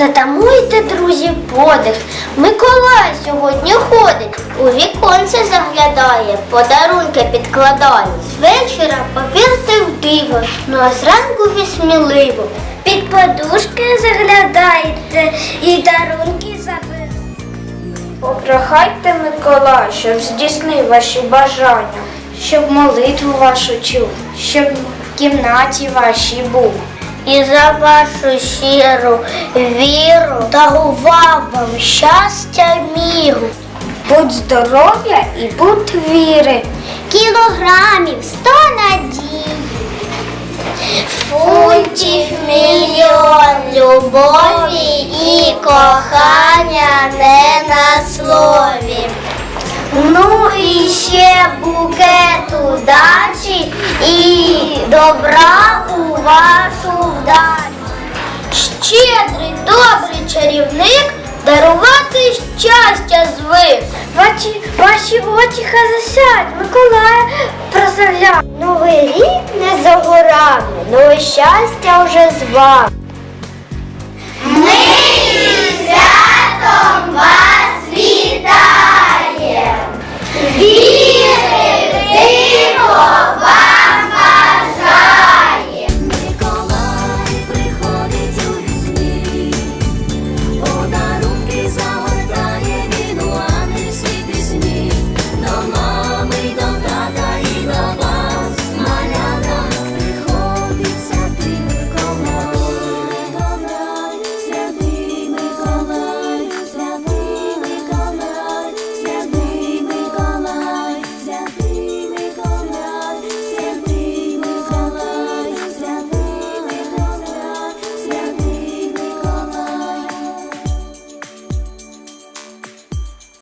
Затамуйте, друзі, подих. Миколай сьогодні ходить, у віконце заглядає, подарунки підкладає. З вечора повірте в диво, ну а зранку ви сміливо. Під подушки заглядаєте і дарунки заберете. Попрохайте Миколая, щоб здійснив ваші бажання, щоб молитву вашу чув, щоб в кімнаті вашій був. І за вашу щиру віру дарував вам щастя міру. Будь здоров'я і будь віри. Кілограмів сто надій. Фунтів мільйон любові і кохання не на слові. Ну і ще букет удачі і добра Щедрий, добрий чарівник дарувати щастя звик. Ваші, ваші очі хай Миколая прославляє. Новий рік не за горами, нове щастя вже з вами.